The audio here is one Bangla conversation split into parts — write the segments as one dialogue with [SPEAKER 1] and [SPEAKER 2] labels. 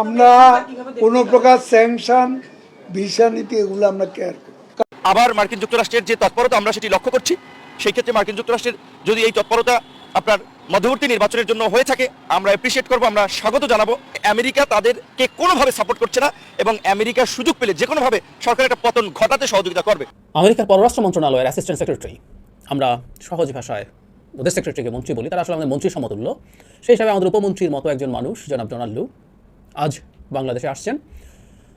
[SPEAKER 1] আমরা কোনো প্রকার স্যাংশন ভিসা নীতি এগুলো আমরা কেয়ার করি।
[SPEAKER 2] আবার মার্কিন যুক্তরাষ্ট্রের যে তৎপরতা আমরা সেটি লক্ষ্য করছি সেই ক্ষেত্রে মার্কিন যুক্তরাষ্ট্রের যদি এই তৎপরতা আপনার মধ্যবর্তী নির্বাচনের জন্য হয়ে থাকে আমরা অ্যাপ্রিসিয়েট করব আমরা স্বাগত জানাব। আমেরিকা তাদেরকে কোনোভাবে সাপোর্ট করছে না এবং আমেরিকার সুযোগ পেলে যে কোনোভাবে সরকার একটা পতন ঘটাতে সহযোগিতা করবে।
[SPEAKER 3] আমেরিকার পররাষ্ট্র মন্ত্রণালয়ের অ্যাসিস্ট্যান্ট সেক্রেটারি আমরা সহজ ভাষায় ওদের সেক্রেটারিকে মন্ত্রী বলি তারা আসলে আমাদের মন্ত্রীর সমতুল্য। সেই হিসাবে আমাদের উপমন্ত্রীর মতো একজন মানুষ জনাব ডোনাল্ড লু। আজ বাংলাদেশে আসছেন।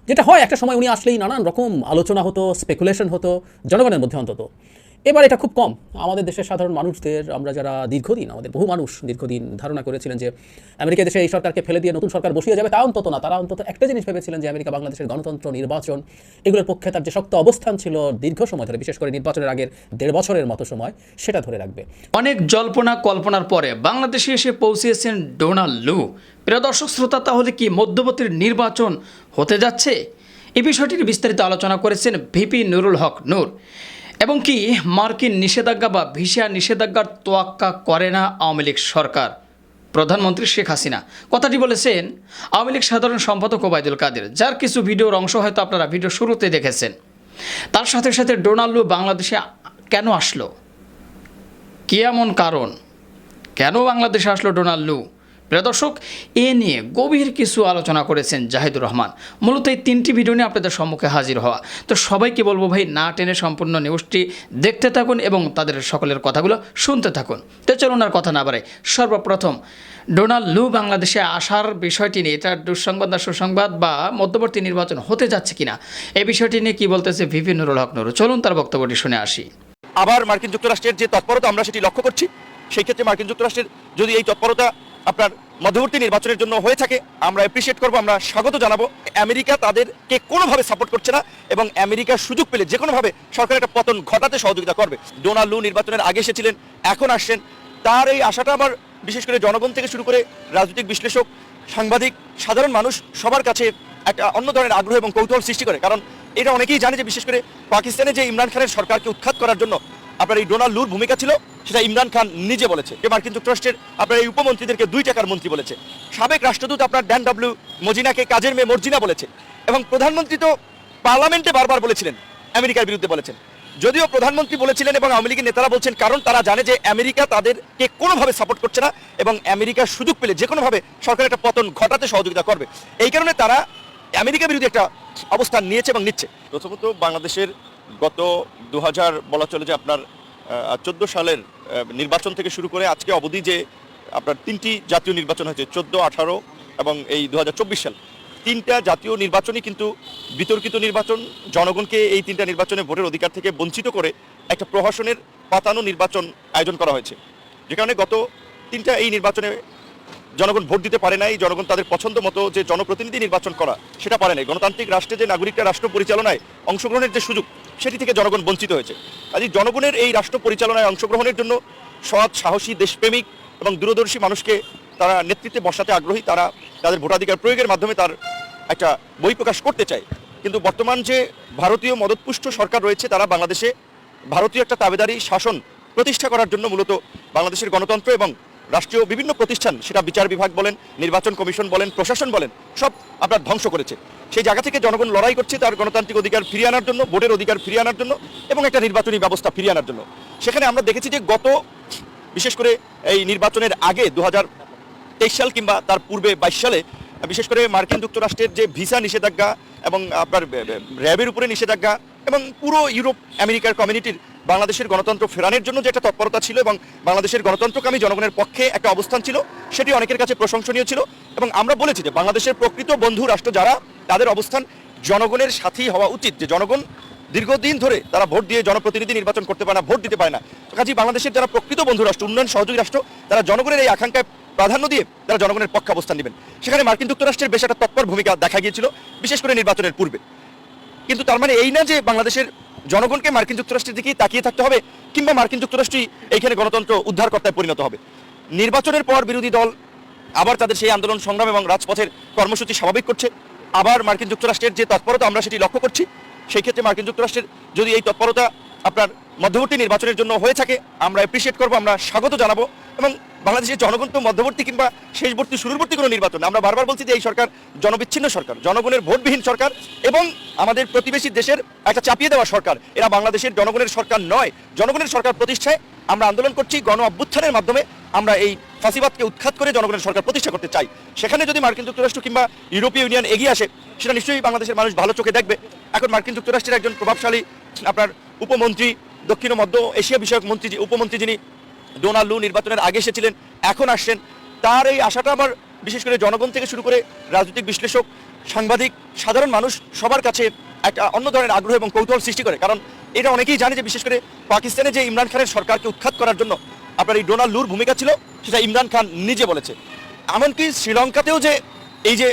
[SPEAKER 3] যেটা হয়, একটা সময় উনি আসলেই নানান রকম আলোচনা হতো স্পেকুলেশন হতো, জনগণের মধ্যে অন্তত। এবার এটা খুব কম। আমাদের দেশের সাধারণ মানুষদের, আমরা যারা দীর্ঘদিন, আমাদের বহু মানুষ দীর্ঘদিন ধারণা করেছিলেন যে আমেরিকা দেশে এই সরকারকে ফেলে দিয়ে নতুন সরকার বসিয়ে যাবে, তা অন্তত না, তারা অন্তত একটা জিনিস ভেবেছিলেন যে আমেরিকা, বাংলাদেশের গণতন্ত্র, নির্বাচন, এগুলোর পক্ষে তার যে শক্ত অবস্থান ছিল দীর্ঘ সময় ধরে, বিশেষ করে নির্বাচনের আগের দেড় বছরের মতো সময়, সেটা ধরে রাখবে।
[SPEAKER 4] অনেক জল্পনা, কল্পনার পরে বাংলাদেশে এসে পৌঁছিয়েছেন ডোনাল্ড লু। প্রিয় দর্শক, শ্রোতা, তাহলে কি মধ্যবর্তীর নির্বাচন হতে যাচ্ছে? এ বিষয়টির বিস্তারিত আলোচনা করেছেন ভিপি নুরুল হক নূর। এবং কি, মার্কিন নিষেধাজ্ঞা বা ভিসা নিষেধাজ্ঞার তোয়াক্কা করে না আওয়ামী লীগ সরকার? প্রধানমন্ত্রী শেখ হাসিনা। কথাটি বলেছেন, আওয়ামী লীগ সাধারণ সম্পাদক ওবায়দুল কাদের, যার কিছু ভিডিওর অংশ হয়তো আপনারা ভিডিও শুরুতে দেখেছেন। তার সাথে সাথে ডোনাল্ডো বাংলাদেশে কেন আসলো? কি এমন কারণ? কেন বাংলাদেশে আসলো ডোনাল্ডো প্রিয় দর্শক, এ নিয়ে গভীর কিছু আলোচনা করেছেন জাহিদুর রহমান। মূলত এই তিনটি ভিডিও নিয়ে আপনাদের সম্মুখে হাজির হওয়া। তো সবাইকে বলব ভাই, না টেনে সম্পূর্ণ নিউজটি দেখতে থাকুন এবং তাদের সকলের কথাগুলো শুনতে থাকুন। তো চলুন আর কথা না বাড়াই। সর্বপ্রথম, ডোনাল্ড লু বাংলাদেশে আসার বিষয়টি নিয়ে এটা দুঃসংবাদ না সুসংবাদ বা মধ্যবর্তী নির্বাচন হতে যাচ্ছে কিনা? এই বিষয়টি নিয়ে কি বলতেছে ভিপি নুরুল হক নুরু? চলুন তার বক্তব্যটি শুনে আসি।
[SPEAKER 2] আবার মার্কিন যুক্তরাষ্ট্রের যে তৎপরতা আমরা সেটি লক্ষ্য করছি, সেই ক্ষেত্রে মার্কিন যুক্তরাষ্ট্রের যদি এই তৎপরতা আপনার মধ্যবর্তী নির্বাচনের জন্য হয়ে থাকে। আমরা অ্যাপ্রিসিয়েট করব, আমরা স্বাগত জানাব। আমেরিকা তাদেরকে কোনোভাবে সাপোর্ট করছে না এবং আমেরিকার সুযোগ পেলে যে কোনোভাবে সরকার একটা পতন ঘটাতে সহযোগিতা করবে। ডোনাল্ড লু নির্বাচনের আগে এসেছিলেন, এখন আসছেন। তার এই আশাটা আবার বিশেষ করে জনগণ থেকে শুরু করে রাজনৈতিক বিশ্লেষক, সাংবাদিক, সাধারণ মানুষ সবার কাছে একটা অন্য ধরনের আগ্রহ এবং কৌতূহল সৃষ্টি করে। কারণ এটা অনেকেই জানে যে বিশেষ করে পাকিস্তানে যে ইমরান খানের সরকারকে উৎখাত করার জন্য আপনার এই ডোনাল্ড লুর ভূমিকা ছিল, সেটা ইমরান খান নিজে বলেছে। মার্কিন যুক্তরাষ্ট্রের আপনার এই উপমন্ত্রীদেরকে দুই টাকার মন্ত্রী বলেছে। সাবেক রাষ্ট্রদূত আপনার ড্যান ডাব্লিউ মজিনাকে কাজের মেয়ে মর্জিনা বলেছে এবং প্রধানমন্ত্রী তো পার্লামেন্টে বারবার বলেছিলেন, আমেরিকার বিরুদ্ধে বলেছেন। যদিও প্রধানমন্ত্রী বলেছিলেন এবং আওয়ামী লীগের নেতারা বলছেন, কারণ তারা জানে যে আমেরিকা তাদেরকে কোনোভাবে সাপোর্ট করছে না এবং আমেরিকার সুযোগ পেলে যে কোনোভাবে সরকার একটা পতন ঘটাতে সহযোগিতা করবে। এই কারণে তারা আমেরিকা বিরুদ্ধে একটা অবস্থান নিয়েছে এবং নিচ্ছে। প্রথমত বাংলাদেশের গত দু হাজার বলা চলে যে আপনার চোদ্দ সালের নির্বাচন থেকে শুরু করে আজকে অবধি যে আপনার তিনটি জাতীয় নির্বাচন হয়েছে, চোদ্দ, আঠারো এবং এই দু হাজার চব্বিশ সাল। তিনটা জাতীয় নির্বাচনই কিন্তু বিতর্কিত নির্বাচন। জনগণকে এই তিনটা নির্বাচনে ভোটের অধিকার থেকে বঞ্চিত করে একটা প্রহসনের পাতানো নির্বাচন আয়োজন করা হয়েছে। যে কারণে গত তিনটা এই নির্বাচনে জনগণ ভোট দিতে পারে নাই, জনগণ তাদের পছন্দ মতো যে জনপ্রতিনিধি নির্বাচন করা, সেটা পারে নাই। গণতান্ত্রিক রাষ্ট্রে যে নাগরিকরা রাষ্ট্র পরিচালনায় অংশগ্রহণের যে সুযোগ সেটি থেকে জনগণ বঞ্চিত হয়েছে। কাজে জনগণের এই রাষ্ট্র পরিচালনায় অংশগ্রহণের জন্য সৎ, সাহসী, দেশপ্রেমিক এবং দূরদর্শী মানুষকে তারা নেতৃত্বে বসাতে আগ্রহী, তারা তাদের ভোটাধিকার প্রয়োগের মাধ্যমে তার একটা বই প্রকাশ করতে চায়। কিন্তু বর্তমান যে ভারতীয় মদতপুষ্ট সরকার রয়েছে, তারা বাংলাদেশে ভারতীয় একটা তাবেদারি শাসন প্রতিষ্ঠা করার জন্য মূলত বাংলাদেশের গণতন্ত্র এবং রাষ্ট্রীয় বিভিন্ন প্রতিষ্ঠান, সেটা বিচার বিভাগ বলেন, নির্বাচন কমিশন বলেন, প্রশাসন বলেন, সব আপনার ধ্বংস করেছে। সেই জায়গা থেকে জনগণ লড়াই করছে তার গণতান্ত্রিক অধিকার ফিরিয়ে আনার জন্য, ভোটের অধিকার ফিরিয়ে আনার জন্য এবং একটা নির্বাচনী ব্যবস্থা ফিরিয়ে আনার জন্য। সেখানে আমরা দেখেছি যে গত, বিশেষ করে এই নির্বাচনের আগে দু সাল কিংবা তার পূর্বে বাইশ সালে, বিশেষ করে মার্কিন যুক্তরাষ্ট্রের যে ভিসা নিষেধাজ্ঞা এবং আপনার র্যাবের উপরে নিষেধাজ্ঞা এবং পুরো ইউরোপ, আমেরিকার কমিউনিটির বাংলাদেশের গণতন্ত্র ফেরানোর জন্য যে একটা তৎপরতা ছিল এবং বাংলাদেশের গণতন্ত্রকামী জনগণের পক্ষে একটা অবস্থান ছিল, সেটি অনেকের কাছে প্রশংসনীয় ছিল এবং আমরা বলেছি যে বাংলাদেশের প্রকৃত বন্ধু রাষ্ট্র যারা, তাদের অবস্থান জনগণের সাথেই হওয়া উচিত। যে জনগণ দীর্ঘদিন ধরে তারা ভোট দিয়ে জনপ্রতিনিধি নির্বাচন করতে পারে না, ভোট দিতে পারে না। কাজেই বাংলাদেশের যারা প্রকৃত বন্ধু রাষ্ট্র, উন্নয়ন সহযোগী রাষ্ট্র, তারা জনগণের এই আকাঙ্ক্ষায় প্রাধান্য দিয়ে তারা জনগণের পক্ষে অবস্থান নেবেন। সেখানে মার্কিন যুক্তরাষ্ট্রের বেশ একটা তৎপর ভূমিকা দেখা গিয়েছিল, বিশেষ করে নির্বাচনের পূর্বে। কিন্তু তার মানে এই না যে বাংলাদেশের জনগণকে মার্কিন যুক্তরাষ্ট্রের দিকে তাকিয়ে থাকতে হবে কিংবা মার্কিন যুক্তরাষ্ট্রই এইখানে গণতন্ত্র উদ্ধারকর্তায় পরিণত হবে। নির্বাচনের পর বিরোধী দল আবার তাদের সেই আন্দোলন, সংগ্রাম এবং রাজপথের কর্মসূচি স্বাভাবিক করছে। আবার মার্কিন যুক্তরাষ্ট্রের যে তৎপরতা আমরা সেটি লক্ষ্য করছি, সেই ক্ষেত্রে মার্কিন যুক্তরাষ্ট্রের যদি এই তৎপরতা আপনার মধ্যবর্তী নির্বাচনের জন্য হয়ে থাকে, আমরা অ্যাপ্রিসিয়েট করব, আমরা স্বাগত জানাব। এবং বাংলাদেশের জনগণ তো মধ্যবর্তী কিংবা শেষবর্তী শুরুবর্তী কোনো নির্বাচন আমরা বারবার বলছি যে এই সরকার জনবিচ্ছিন্ন সরকার, জনগণের ভোটবিহীন সরকার এবং আমাদের প্রতিবেশী দেশের একটা চাপিয়ে দেওয়া সরকার। এরা বাংলাদেশের জনগণের সরকার নয়। জনগণের সরকার প্রতিষ্ঠায় আমরা আন্দোলন করছি, গণ অভ্যুত্থানের মাধ্যমে আমরা এই ফাঁসিবাদকে উৎখাত করে জনগণের সরকার প্রতিষ্ঠা করতে চাই। সেখানে যদি মার্কিন যুক্তরাষ্ট্র কিংবা ইউরোপীয় ইউনিয়ন এগিয়ে আসে, সেটা নিশ্চয়ই বাংলাদেশের মানুষ ভালো চোখে দেখবে। এখন মার্কিন যুক্তরাষ্ট্রের একজন প্রভাবশালী, আপনার উপমন্ত্রী, দক্ষিণ ও মধ্য এশিয়া বিষয়ক মন্ত্রী, উপমন্ত্রী যিনি ডোনাল্ড লু নির্বাচনের আগে এসেছিলেন, এখন আসছেন। তার এই আশাটা আমার বিশেষ করে জনগণ থেকে শুরু করে রাজনৈতিক বিশ্লেষক, সাংবাদিক, সাধারণ মানুষ সবার কাছে একটা অন্য ধরনের আগ্রহ এবং কৌতূহল সৃষ্টি করে। কারণ এটা অনেকেই জানে যে বিশেষ করে পাকিস্তানে যে ইমরান খানের সরকারকে উৎখাত করার জন্য আপনার এই ডোনাল্ড লুর ভূমিকা ছিল, সেটা ইমরান খান নিজে বলেছে। এমনকি শ্রীলঙ্কাতেও যে এই যে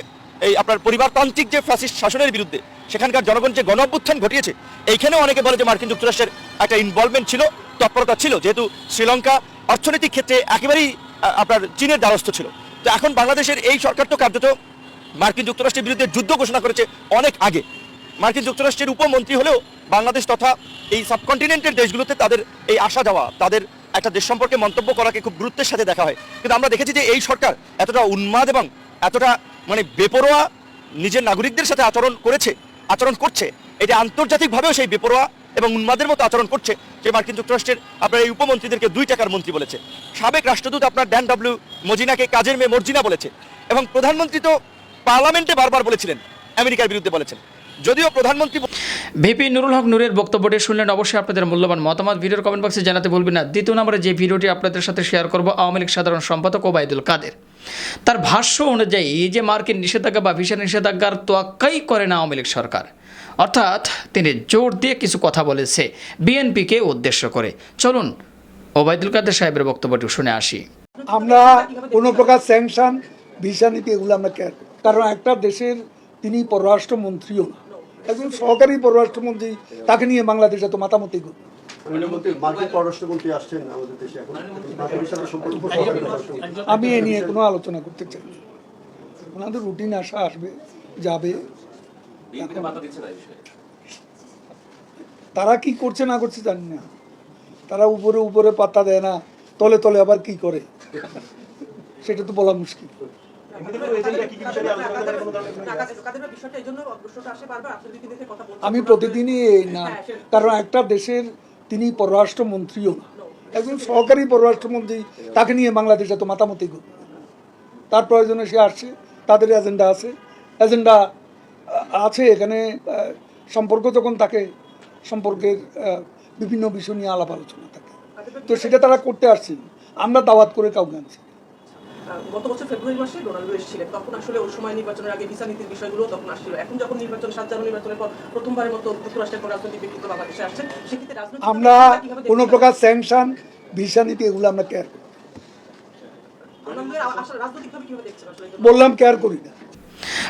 [SPEAKER 2] এই আপনার পরিবারতান্ত্রিক যে ফ্যাসিস্ট শাসনের বিরুদ্ধে সেখানকার জনগণ যে গণ অভ্যুত্থান ঘটিয়েছে, এইখানেও অনেকে বলে যে মার্কিন যুক্তরাষ্ট্রের একটা ইনভলভমেন্ট ছিল, তৎপরতা ছিল। যেহেতু শ্রীলঙ্কা অর্থনৈতিক ক্ষেত্রে একেবারেই আপনার চীনের দ্বারস্থ ছিল। তো এখন বাংলাদেশের এই সরকার তো কার্যত মার্কিন যুক্তরাষ্ট্রের বিরুদ্ধে যুদ্ধ ঘোষণা করেছে অনেক আগে। মার্কিন যুক্তরাষ্ট্রের উপমন্ত্রী হলেও বাংলাদেশ তথা এই সাবকন্টিনেন্টের দেশগুলোতে তাদের এই আসা যাওয়া, তাদের একটা দেশ সম্পর্কে মন্তব্য করাকে খুব গুরুত্বের সাথে দেখা হয়। কিন্তু আমরা দেখেছি যে এই সরকার এতটা উন্মাদ এবং এতটা মানে বেপরোয়া নিজের নাগরিকদের সাথে আচরণ করেছে, আচরণ করছে। এটা আন্তর্জাতিকভাবেও সেই বেপরোয়া এবং উন্মাদের মতো আচরণ করছে যে মার্কিন যুক্তরাষ্ট্রের আপনার এই উপমন্ত্রীদেরকে দুই টাকার মন্ত্রী বলেছে। সাবেক রাষ্ট্রদূত আপনার ড্যান ডাব্লিউ মজিনাকে কাজের মেয়ে মর্জিনা বলেছে এবং প্রধানমন্ত্রী তো পার্লামেন্টে বারবার বলেছিলেন, আমেরিকার বিরুদ্ধে বলেছেন। যদিও প্রধানমন্ত্রী
[SPEAKER 4] ভিপি নুরুল হক নূরের বক্তব্যটি শুনলেন, অবশ্যই আপনাদের মূল্যবান মতামত ভিডিওর কমেন্ট বক্সে জানাতে ভুলবেন না। দ্বিতীয় নম্বরে যে ভিডিওটি আপনাদের সাথে শেয়ার করব, আওয়ামী লীগ সাধারণ সম্পাদক ওবায়দুল কাদের। তার ভাষ্য অনুযায়ী যে মার্কিন নিষেধাজ্ঞা বা ভিসা নিষেধাজ্ঞার তোয়াক্কাই করে না আওয়ামী লীগ সরকার। অর্থাৎ তিনি জোর দিয়ে কিছু কথা বলেছে বিএনপিকে উদ্দেশ্য করে। চলুন ওবায়দুল কাদের সাহেবের বক্তব্যটি শুনে আসি।
[SPEAKER 1] আমরা কোনো প্রকার স্যাংশন ভিসা নীতি এগুলো আমরা কেয়ার কারণ একটা দেশের তিনি পররাষ্ট্রমন্ত্রীও না। একজন সহকারী পররাষ্ট্রমন্ত্রী তাকে নিয়ে বাংলাদেশ এত মাতামতি করবে। আমি এ নিয়ে কোনো আলোচনা করতে চাই ওনাদের রুটিন আসা আসবে যাবে। তারা কি করছে না করছে জানি না। তারা উপরে উপরে পাত্তা দেয় না, তলে তলে আবার কি করে? সেটা তো বলা মুশকিল। আমি প্রতিদিনই এই না, কারণ একটা দেশের তিনি পররাষ্ট্রমন্ত্রীও একজন সহকারী পররাষ্ট্রমন্ত্রী, তাকে নিয়ে বাংলাদেশ এত মাতামতি তার প্রয়োজনে সে আসছে, তাদের এজেন্ডা আছে। এজেন্ডা আছে এখানে সম্পর্ক যখন থাকে সম্পর্কের বিভিন্ন বিষয় নিয়ে আলাপ আলোচনা থাকে। তো সেটা তারা করতে আসছে। আমরা দাওয়াত করে কাউকে আনছি
[SPEAKER 5] গত বছর ফেব্রুয়ারি মাসে ডোনাল্ডো এসেছিলেন। তখন আসলে ওই সময় নির্বাচনের আগে ভিসা নীতির বিষয়গুলো তখন আসছিল। এখন যখন নির্বাচন সাত জানুয়ারি নির্বাচনের পর প্রথমবারের মতো যুক্তরাষ্ট্রের রাজনৈতিক ব্যক্তিত্ব বাংলাদেশে আসছেন সেক্ষেত্রে রাজনৈতিক
[SPEAKER 1] আমরা কোনো প্রকার স্যাংশন ভিসা নীতি এগুলো আমরা কেয়ার করি বললাম কেয়ার করি না।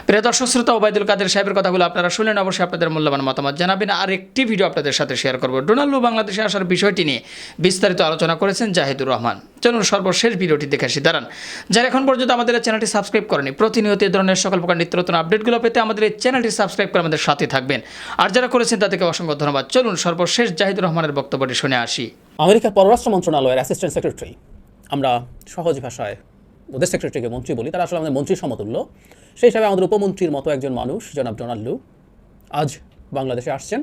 [SPEAKER 4] প্রিয় দর্শক, শ্রোতা ওবায়দুল কাদের সাহেবের কথাগুলো আপনারা শুনলেন। অবশ্যই আপনাদের মূল্যবান মতামত জানাবেন। আর একটি ভিডিও আপনাদের সাথে শেয়ার করব। ডোনাল্ডো বাংলাদেশে আসার বিষয়টি নিয়ে বিস্তারিত আলোচনা করেছেন জাহিদুর রহমান। চলুন সর্বশেষ ভিডিওটি দেখে আসি। দাঁড়ান। যারা এখন পর্যন্ত আমাদের চ্যানেলটি সাবস্ক্রাইব করেনি, প্রতিনিয়ত এই ধরনের সকল প্রকার নিত্য নতুন আপডেটগুলো পেতে আমাদের এই চ্যানেলটি সাবস্ক্রাইব করে আমাদের সাথে থাকবেন। আর যারা করেছেন তাদেরকে অসংখ্য ধন্যবাদ। চলুন সর্বশেষ জাহিদুর রহমানের বক্তব্যটি শুনে আসি।
[SPEAKER 3] আমেরিকার পররাষ্ট্র মন্ত্রণালয়ের অ্যাসিস্ট্যান্ট সেক্রেটারি আমরা সহজ ভাষায় ওদের সেক্রেটারিকে মন্ত্রী বলি, তারা আসলে আমাদের মন্ত্রীর সমতুল্য। সেই হিসাবে আমাদের উপমন্ত্রীর মতো একজন মানুষ, জনাব ডোনাল্ড আজ বাংলাদেশে আসছেন।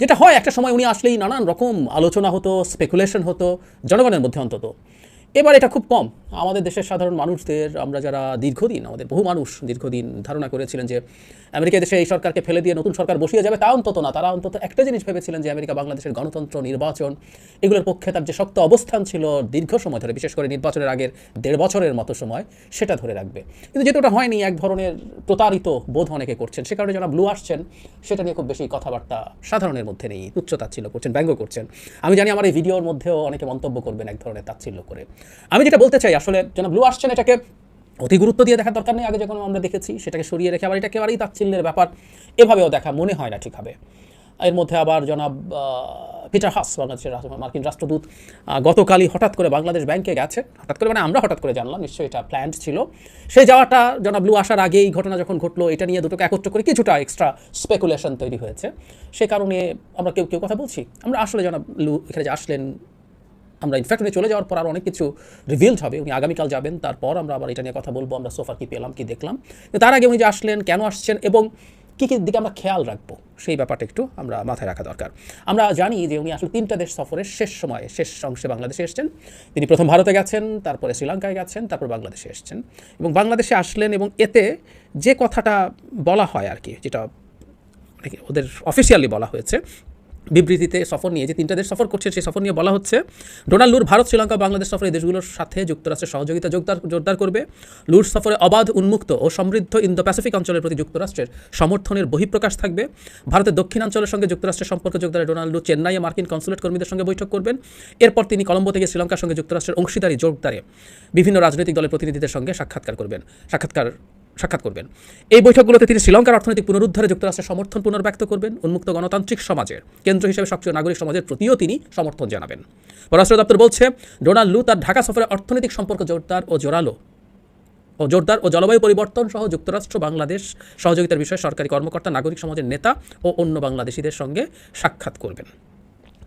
[SPEAKER 3] যেটা হয়, একটা সময় উনি আসলেই নানান রকম আলোচনা হতো স্পেকুলেশন হতো, জনগণের মধ্যে অন্তত। এবার এটা খুব কম। আমাদের দেশের সাধারণ মানুষদের, আমরা যারা দীর্ঘদিন, আমাদের বহু মানুষ দীর্ঘদিন ধারণা করেছিলেন যে আমেরিকা দেশে এই সরকারকে ফেলে দিয়ে নতুন সরকার বসিয়ে যাবে, তা অন্তত না। তারা অন্তত একটা জিনিস ভেবেছিলেন যে আমেরিকা বাংলাদেশের গণতন্ত্র, নির্বাচন, এগুলোর পক্ষে তার যে শক্ত অবস্থান ছিল দীর্ঘ সময় ধরে, বিশেষ করে নির্বাচনের আগের দেড় বছরের মতো সময়, সেটা ধরে রাখবে। কিন্তু যেহেতু ওটা হয়নি, এক ধরনের প্রতারিত বোধ অনেকে করছেন। সে কারণে যারা ব্লু আসছেন, সেটা নিয়ে খুব বেশি কথাবার্তা সাধারণের মধ্যে নেই তুচ্ছ তাচ্ছিল্য করছেন, ব্যঙ্গ করছেন। আমি জানি আমার এই ভিডিওর মধ্যেও অনেকে মন্তব্য করবেন এক ধরনের তাচ্ছিল্য করে। আমি যেটা বলতে চাই, আসলে যেন ব্লু আসছেন এটাকে অতি গুরুত্ব দিয়ে দেখার দরকার নেই। আগে যখন আমরা দেখেছি, সেটাকে সরিয়ে রেখে আবার এটা একেবারেই তাচ্ছিল্যের ব্যাপার, এভাবেও দেখা, মনে হয় না ঠিকভাবে। এর মধ্যে আবার জনাব পিটার হাস বাংলাদেশের মার্কিন রাষ্ট্রদূত গতকালই হঠাৎ করে বাংলাদেশ ব্যাংকে গেছে। হঠাৎ করে মানে আমরা হঠাৎ করে জানলাম, নিশ্চয়ই এটা প্ল্যান্ড ছিল। সেই যাওয়াটা, জনাব লু আসার আগে এই ঘটনা যখন ঘটলো, এটা নিয়ে দুটোকে একত্র করে কিছুটা এক্সট্রা স্পেকুলেশন তৈরি হয়েছে। সে কারণে আমরা কেউ কেউ কথা বলছি। আমরা আসলে জনাব লু এখানে যে আসলেন আমরা ইনফ্যাক্ট উনি চলে যাওয়ার পর আরও অনেক কিছু রিভিলড হবে। উনি আগামীকাল যাবেন, তারপর আমরা আবার এটা নিয়ে কথা বলব, আমরা সোফার কি পেলাম, কি দেখলাম। তার আগে উনি যে আসলেন, কেন আসছেন এবং কী কী দিকে আমরা খেয়াল রাখব, সেই ব্যাপারটা একটু আমরা মাথায় রাখা দরকার। আমরা জানি যে উনি আসলে তিনটা দেশ সফরের শেষ সময়ে, শেষ অংশে বাংলাদেশে এসেছেন। তিনি প্রথম ভারতে গেছেন, তারপরে শ্রীলঙ্কায় গেছেন, তারপর বাংলাদেশে এসেছেন। এবং বাংলাদেশে আসলেন এবং এতে যে কথাটা বলা হয় আর কি, যেটা ওদের অফিসিয়ালি বলা হয়েছে বিবৃতিতে সফর নিয়ে, যে তিনটা দেশ সফর করছে, সেই সফর নিয়ে বলা হচ্ছে, ডোনাল্ড লুর ভারত, শ্রীলঙ্কা, বাংলাদেশ সফরে দেশগুলোর সাথে যুক্তরাষ্ট্রের সহযোগিতা জোরদার জোরদার করবে। লুর সফরে অবাধ, উন্মুক্ত ও সমৃদ্ধ ইন্দো প্যাসিফিক অঞ্চলের প্রতি যুক্তরাষ্ট্রের সমর্থনের বহিঃপ্রকাশ থাকবে। ভারতের দক্ষিণাঞ্চলের সঙ্গে যুক্তরাষ্ট্রের সম্পর্ক জোরদারে ডোনাল্ড লু চেন্নাইয়ে মার্কিন কনসুলেট কর্মীদের সঙ্গে বৈঠক করবেন। এরপর তিনি কলম্বো থেকে শ্রীলঙ্কার সঙ্গে যুক্তরাষ্ট্রের অংশীদারি জোরদারে বিভিন্ন রাজনৈতিক দলের প্রতিনিধিদের সঙ্গে সাক্ষাৎকার করবেন। সাক্ষাৎকার সাক্ষাৎ করবেন। এই বৈঠকগুলোতে তিনি শ্রীলঙ্কার অর্থনৈতিক পুনরুদ্ধারে যুক্তরাষ্ট্রের সমর্থন পুনর্ব্যক্ত করবেন, উন্মুক্ত গণতান্ত্রিক সমাজের কেন্দ্র হিসেবে সক্রিয় নাগরিক সমাজের প্রতিও তিনি সমর্থন জানাবেন। পররাষ্ট্র দপ্তর বলছে, ডোনাল্ড লু তার ঢাকা সফরে অর্থনৈতিক সম্পর্ক জোরদার ও জোরালো, ও জোরদার ও জলবায়ু পরিবর্তন সহ যুক্তরাষ্ট্র, বাংলাদেশ সহযোগিতার বিষয়ে সরকারি কর্মকর্তা, নাগরিক সমাজের নেতা ও অন্য বাংলাদেশিদের সঙ্গে সাক্ষাৎ করবেন।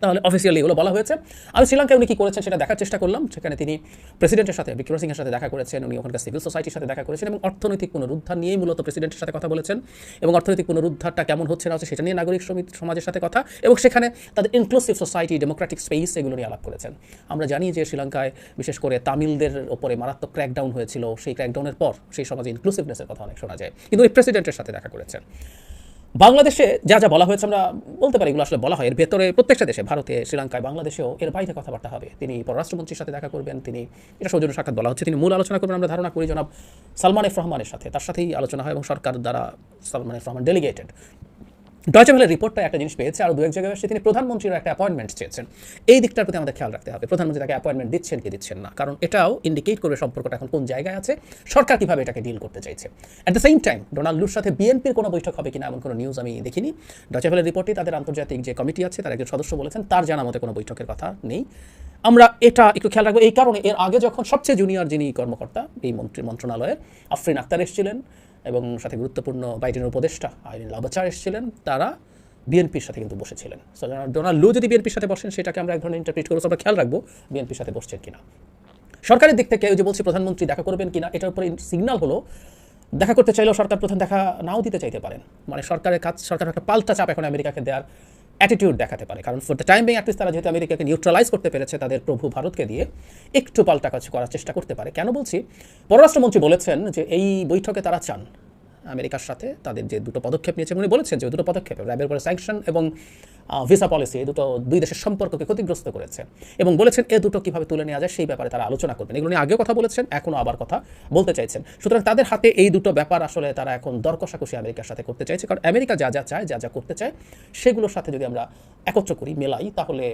[SPEAKER 3] তাহলে অফিসিয়ালি এগুলো বলা হয়েছে। আমি শ্রীলঙ্কায় উনি কী করেছেন সেটা দেখার চেষ্টা করলাম, সেখানে তিনি প্রেসিডেন্টের সাথে বিক্রম সিংহের সাথে দেখা করেছেন, উনি ওখানকার সিভিল সোসাইটির সাথে দেখা করেছেন এবং অর্থনৈতিক পুনরুদ্ধার নিয়েই মূলত প্রেসিডেন্টের সাথে কথা বলেছেন এবং অর্থনৈতিক পুনরুদ্ধারটা কেমন হচ্ছে না হচ্ছে সেটা নিয়ে নাগরিক সমিতি সমাজের সাথে কথা এবং সেখানে তাদের ইনক্লুসিভ সোসাইটি ডেমোক্রেটিক স্পেস এগুলো নিয়ে আলাপ করেছেন। আমরা জানি যে শ্রীলঙ্কায় বিশেষ করে তামিলদের ওপরে মারাত্মক ক্র্যাকডাউন হয়েছিল, সেই ক্র্যাকডাউনের পর সেই সমাজে ইনক্লুসিভনেসের কথা অনেক শোনা যায়। কিন্তু এই প্রেসিডেন্টের সাথে দেখা করেছেন। বাংলাদেশে যা যা বলা হয়েছে আমরা বলতে পারি, এগুলো আসলে বলা হয়। এর ভেতরে প্রত্যেকটা দেশে, ভারতে, শ্রীলঙ্কায়, বাংলাদেশেও এর বাইরে কথাবার্তা হবে। তিনি পররাষ্ট্রমন্ত্রীর সাথে দেখা করবেন, তিনি এটা সৌজন্য সাক্ষাৎ বলা হচ্ছে। তিনি মূল আলোচনা করবেন, আমরা ধারণা করি জনাব সালমান এফ রহমানের সাথে। তার সাথেই আলোচনা হয় এবং সরকার দ্বারা Salman F Rahman delegated Deutsche ভেলের রিপোর্টটা একটা জিনিস পেয়েছে আর দু এক জায়গায় তিনি প্রধানমন্ত্রীর একটা অ্যাপয়েন্টমেন্ট চেয়েছেন। এই দিকটার প্রতি আমাদের খেয়াল রাখতে হবে। প্রধানমন্ত্রী তাকে অ্যাপয়েন্টমেন্ট দিচ্ছেন কি দিচ্ছেন না? কারণ এটাও ইন্ডিকেট করবে সম্পর্কটা এখন কোন জায়গায় আছে, সরকার কীভাবে এটাকে ডিল করতে চাইছে। At the same time Donald লুর সাথে বিএনপির কোনো বৈঠক হবে কিনা এমন কোনো নিউজ আমি দেখিনি। ডয়চে ভেলের রিপোর্টে তাদের আন্তর্জাতিক যে কমিটি আছে, তার একজন সদস্য বলেছেন, তার জানা মতে কোনো বৈঠকের কথা নেই। আমরা এটা একটু খেয়াল রাখব, এই কারণে এর আগে যখন সবচেয়ে জুনিয়র যিনি কর্মকর্তা, এই মন্ত্রী, মন্ত্রণালয়ের, আফরিন আক্তার এসেছিলেন এবং সাথে গুরুত্বপূর্ণ বাইডেনের উপদেষ্টা আইরিন লাবাচার এসেছিলেন, তারা বিএনপির সাথে কিন্তু বসেছিলেন। সো ডোনাল্ড লু যদি বিএনপির সাথে বসেন, সেটাকে আমরা এক ধরনের ইন্টারপ্রিট করব। আমরা খেয়াল রাখব বিএনপির সাথে বসছেন কিনা। সরকারের দিক থেকে ওই যে বলছি, প্রধানমন্ত্রী দেখা করবেন কিনা, এটার উপরে সিগনাল হলো, দেখা করতে চাইলেও সরকার প্রধান দেখা নাও দিতে চাইতে পারেন। মানে সরকারের কাজ সরকার একটা পাল্টা চাপ এখন আমেরিকাকে দেওয়ার অ্যাটিটিউড দেখাতে পারে। কারণ for the time being at least তারা যেহেতু আমেরিকাকে নিউট্রালাইজ করতে পেরেছে, তাদের প্রভু ভারতকে দিয়ে একটু পাল্টা কাজ করার চেষ্টা করতে পারে। কেন বলছি? পররাষ্ট্রমন্ত্রী বলেছেন যে এই বৈঠকে তারা চান। আমেরিকার সাথে তাদের যে দুটো পদক্ষেপ নিয়েছে, উনি বলেছেন যে দুটো পদক্ষেপ, র্যাবের উপরে স্যাংশন এবং ভিসা পলিসি এই দুটো দুই দেশের সম্পর্ককে ক্ষতিগ্রস্ত করেছে এবং বলেছেন এ দুটো কীভাবে তুলে নেওয়া যায় সেই ব্যাপারে তারা আলোচনা করবেন। এগুলো নিয়ে আগেও কথা বলেছেন এখনও আবার কথা বলতে চাইছেন। সুতরাং তাদের হাতে এই দুটো ব্যাপার আসলে তারা এখন দর কষাকষি আমেরিকার সাথে করতে চাইছে। কারণ আমেরিকা যা যা চায়, যা যা করতে চায়, সেগুলোর সাথে যদি আমরা একত্র করি, মেলাই, তাহলে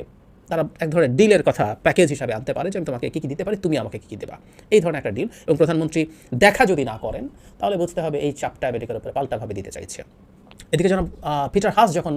[SPEAKER 3] তারা এক ধরনের ডিলের কথা প্যাকেজ হিসাবে আনতে পারে যে আমি তোমাকে কী কী দিতে পারি, তুমি আমাকে কী কী দেবা। এই ধরনের একটা ডিল এবং প্রধানমন্ত্রী দেখা যদি না করেন, তাহলে বুঝতে হবে এই চাপটা আমেরিকার উপরে পাল্টাভাবে দিতে চাইছে। এদিকে যেন পিটার হাস যখন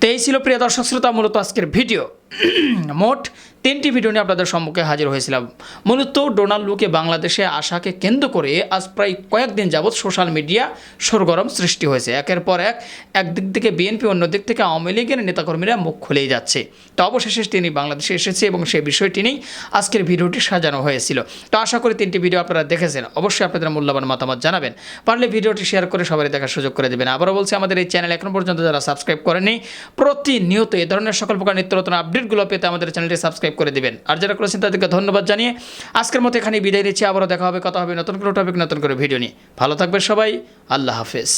[SPEAKER 4] তো এই ছিল প্রিয় দর্শক শ্রোতা, মূলত আজকের ভিডিও। মোট তিনটি ভিডিও নিয়ে আপনাদের সম্মুখে হাজির হয়েছিলাম। মূলত ডোনাল্ড লুকে বাংলাদেশে আসাকে কেন্দ্র করে আজ প্রায় কয়েকদিন যাবৎ সোশ্যাল মিডিয়া সরগরম সৃষ্টি হয়েছে। একের পর এক, একদিক থেকে বিএনপি অন্য দিক থেকে আওয়ামী লীগের নেতাকর্মীরা মুখ খুলেই যাচ্ছে। তো অবশেষে তিনি বাংলাদেশে এসেছে এবং সেই বিষয়টি নিয়েই আজকের ভিডিওটি সাজানো হয়েছিল। তো আশা করি তিনটি ভিডিও আপনারা দেখেছেন। অবশ্যই আপনাদের মূল্যবান মতামত জানাবেন। পারলে ভিডিওটি শেয়ার করে সবাই দেখার সুযোগ করে দেবেন। আবারও বলছি, আমাদের এই চ্যানেল এখন পর্যন্ত যারা সাবস্ক্রাইব করেনি প্রতিনিয়ত এ ধরনের সকল প্রকার নিত্য নতুন আপডেটগুলো পেতে আমাদের চ্যানেলটি সাবস্ক্রাইব করে দেবেন। আর যারা করেছেন তাদেরকে ধন্যবাদ জানিয়ে আজকের মতো এখানে বিদায় নিচ্ছি। আবারও দেখা হবে, কথা হবে নতুন করে টপিক নতুন করে ভিডিও নিয়ে। ভালো থাকবে সবাই, আল্লাহ হাফেজ।